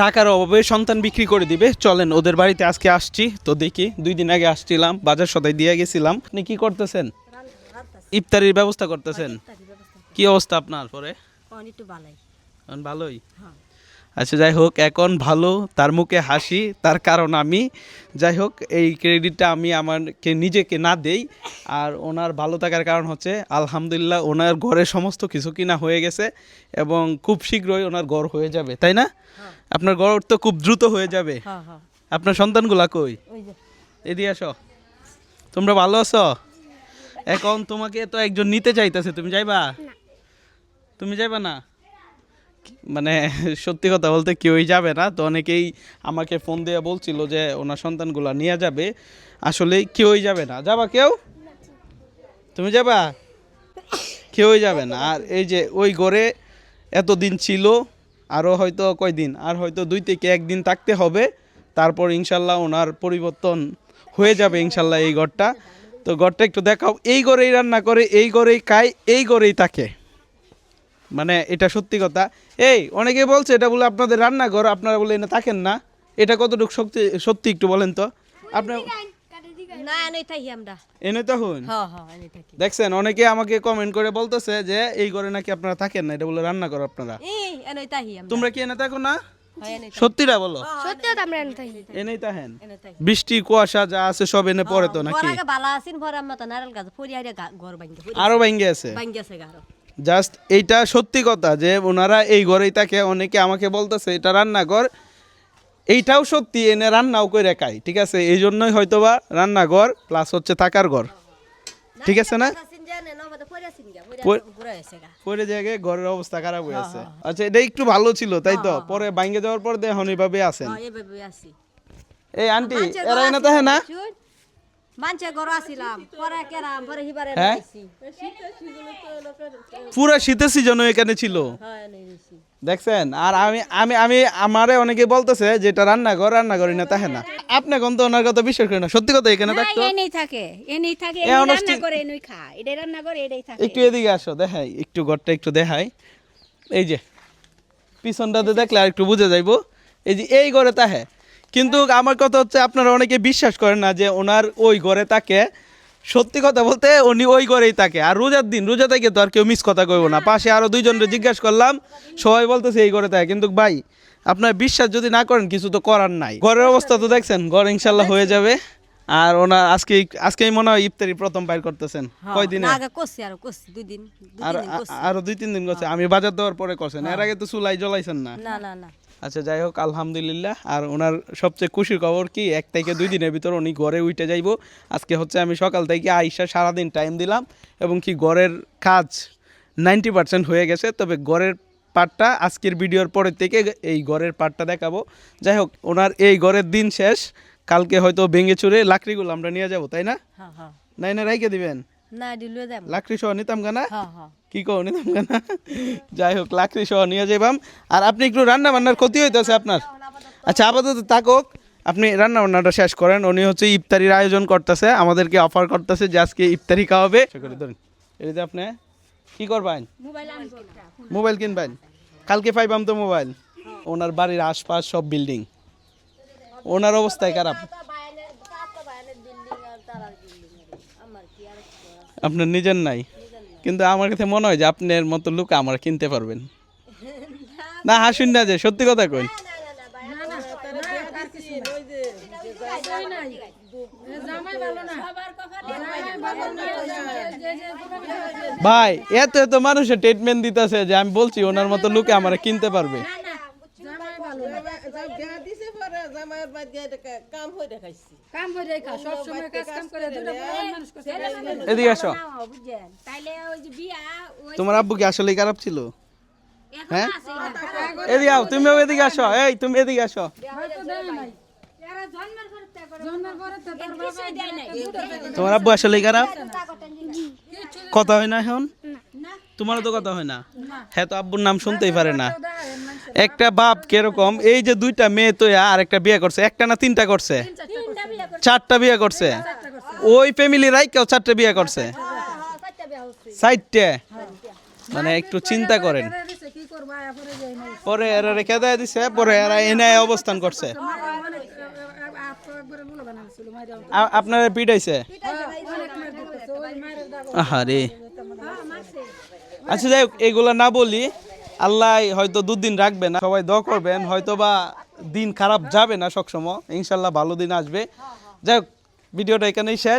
টাকার অভাবে সন্তান বিক্রি করে দিবে। চলেন ওদের বাড়িতে আজকে আসছি। তো দেখি দুই দিন আগে আসছিলাম বাজার সদাই দিয়ে গেছিলাম। আপনি কি করতেছেন? ইফতারির ব্যবস্থা করতেছেন? কি অবস্থা আপনার পরে? ভালোই। আচ্ছা যাই হোক এখন ভালো তার মুখে হাসি তার কারণ আমি। যাই হোক এই ক্রেডিটটা আমি আমাকে নিজেকে না দেই। আর ওনার ভালো থাকার কারণ হচ্ছে আলহামদুলিল্লাহ ওনার ঘরে সমস্ত কিছু কিনা হয়ে গেছে এবং খুব শীঘ্রই ওনার ঘর হয়ে যাবে তাই না? আপনার ঘর তো খুব দ্রুত হয়ে যাবে। হ্যাঁ হ্যাঁ। আপনার সন্তানগুলা কই? ওই যে। এদিকে আসো। তোমরা ভালো আছো? এখন তোমাকে তো একজন নিতে চাইতেছে তুমি যাইবা? তুমি যাইবা না? মানে সত্যি কথা বলতে কেউই যাবে না। তো অনেকেই আমাকে ফোন দিয়ে বলছিল যে, ওনার সন্তানগুলা নিয়ে যাবে। আসলে কেউই যাবে না। যাবা কেউ? তুমি যাবা? কেউই যাবে না। আর এই যে ওই ঘরে এতদিন ছিল আরও হয়তো কয়দিন, আর হয়তো দুই থেকে একদিন থাকতে হবে। তারপর ইনশাল্লাহ ওনার পরিবর্তন হয়ে যাবে ইনশাল্লাহ এই ঘরটা। তো ঘরটা একটু দেখাও। এই ঘরেই রান্না করে, এই ঘরেই খায়, এই ঘরেই থাকে। মানে এটা সত্যি কথা। এই অনেকে বলছে এটা বলে আপনাদের রান্নাঘর আপনারা বলে এনে থাকেন না। এটা কতটুকু সত্যি সত্যি একটু বলেন তো। আপনার এনে তখন হ্যাঁ হ্যাঁ দেখছেন অনেকে আমাকে কমেন্ট করে বলতেছে যে এই ঘরে নাকি আপনারা থাকেন না এটা বলে আপনারা। এনেই থাকি আমরা। তোমরা কি এনে থাকো না? হ্যাঁ সত্যিটা বলো। সত্যি কথা আমরা এনে থাকি। এনেই তাহেন বৃষ্টি কুয়াশা যা আছে সব এনে পড়ে তো নাকি? আরও ভাঙ্গে আছে? ভাঙ্গে আছে গারো জাস্ট এইটা সত্যি কথা যে ওনারা এই ঘরেই থাকে অনেকে আমাকে বলতেছে এটা রান্নাঘর। এইটাও সত্যি এনে রান্নাও করে খাই ঠিক আছে? এই জন্যই হয়তোবা রান্নাঘর প্লাস হচ্ছে থাকার ঘর। ঠিক আছে না? পরে জায়গায় ঘরের অবস্থা খারাপ হয়ে আছে। আচ্ছা এটা একটু ভালো ছিল তাই তো? পরে ভাঙ্গে যাওয়ার পর দেখুন এইভাবে আছেন। হ্যাঁ এই আন্টি এরা এনে তাহে না? মানছে ঘর আসিলাম পরে কেরাম পরে হিবারে হ্যাঁ? পুরো শীতের সিজনও এখানে ছিল। হ্যাঁ দেখছেন? আর আমি আমি আমি আমারে অনেকে বলতেছে যে এটা রান্নাঘর রান্নাঘরই না তাহে না। আপনি কোন তো ওনার কথা বিশ্বাস করেন না। সত্যি কথা এখানে থাকতো? এনেই থাকে এনেই থাকে রান্না করে এনেই খা এটা রান্না করে এটাই থাকে। একটু এদিকে আসো দেখাই একটু ঘরটা একটু দেখাই। এই যে পিছনটাতে দেখলে আর একটু বুঝে যাইবো। এই যে এই ঘরে তাহে কিন্তু আমার কথা হচ্ছে আপনারা অনেকে বিশ্বাস করেন না যে ওনার ওই ঘরে তাকে সত্যি কথা বলতে উনি ওই ঘরেই থাকে। আর রোজার দিন রোজা থেকে তো আর কেউ মিস কথা কইব না। পাশে আরও দুইজনকে জিজ্ঞাসা করলাম সবাই বলতেছে এই ঘরে থাকে। কিন্তু ভাই আপনার বিশ্বাস যদি না করেন কিছু তো করার নাই। ঘরের অবস্থা তো দেখছেন ঘর ইনশাল্লাহ হয়ে যাবে। আর ওনার আজকে আজকেই মনে হয় ইফতারি প্রথম বাইর করতেছেন। কয়দিনে? না, আগে করছি আর করছি দুই দিন দুই আর তিন দিন করছি। আরও দুই তিন দিন করছে। আমি বাজার দেওয়ার পরে করছেন। এর আগে তো চুলাই জ্বলাইছেন না না না। আচ্ছা যাই হোক আলহামদুলিল্লাহ। আর ওনার সবচেয়ে খুশির খবর কি? এক থেকে দুই দিনের ভিতর উনি ঘরে উঠে যাইবো। আজকে হচ্ছে আমি সকাল থেকে আইসা সারাদিন টাইম দিলাম এবং কি ঘরের কাজ নাইনটি পার্সেন্ট হয়ে গেছে। তবে ঘরের পার্টটা আজকের ভিডিওর পরের থেকে এই ঘরের পার্টটা দেখাবো। যাই হোক ওনার এই ঘরের দিন শেষ। কালকে হয়তো ভেঙে চুরে লাকড়িগুলো আমরা নিয়ে যাব তাই না? হ্যাঁ হ্যাঁ। নাই না রাইকে দিবেন? না লাকড়ি সহ নিতাম কেনা? কি কো নিতাম কেনা যাই হোক লাকড়ি সহ নিয়ে যাইবাম। আর আপনি একটু রান্না বান্নার ক্ষতি হইতেছে আপনার। আচ্ছা আপাতত থাকুক আপনি রান্না বান্নাটা শেষ করেন। উনি হচ্ছে ইফতারির আয়োজন করতেছে আমাদেরকে অফার করতেছে যে আজকে ইফতারি খাওয়াবে। করে ধরেন। এটাতে আপনি কি করবেন? মোবাইল কিনবেন? কালকে পাইবাম তো মোবাইল। ওনার বাড়ির আশপাশ সব বিল্ডিং। ওনার অবস্থায় খারাপ। আপনার নিজের নাই। কিন্তু আমার কাছে মনে হয় যে আপনার মতো লোক আমার কিনতে পারবেন। না হাসুন না যে সত্যি কথা কই। ভাই এত এত মানুষের ট্রিটমেন্ট দিতেছে যে আমি বলছি ওনার মতো লোকে আমার কিনতে পারবে। কাম করে খা সব সময় কাজ কাম করে দুটো বড় মানুষ করছে এদিকে আসো। তাইলে ওই যে বিয়া তোমার আব্বু কি আসলেই খারাপ ছিল? এখন হ্যাঁ? এদিকে আও তুমিও এদিকে আসো। এই তুমি এদিকে আসো। তোমার আব্বু আসলেই খারাপ? কথা হয় না এখন? তোমারও তো কথা হয় না। হ্যাঁ তো আব্বুর নাম শুনতেই পারে না। একটা বাপ কীরকম এই যে দুইটা মেয়ে তো আর একটা বিয়ে করছে একটা না তিনটা করছে? চারটা বিয়ে করছে। ওই ফ্যামিলিরাই কেউ চারটা বিয়ে করছে? চারটে মানে একটু চিন্তা করেন। পরে এরা রেখে দেয় দিছে পরে এরা এনে অবস্থান করছে। আপনারা পিটাইছে? দাগ আহারে। আচ্ছা যাই এগুলা না বলি, আল্লাহ হয়তো দুদিন রাখবে না, সবাই দ করবেন হয়তো বা দিন খারাপ যাবে না সবসময়, ইনশাল্লাহ ভালো দিন আসবে। যাই হোক, ভিডিওটা এখানেই শেষ।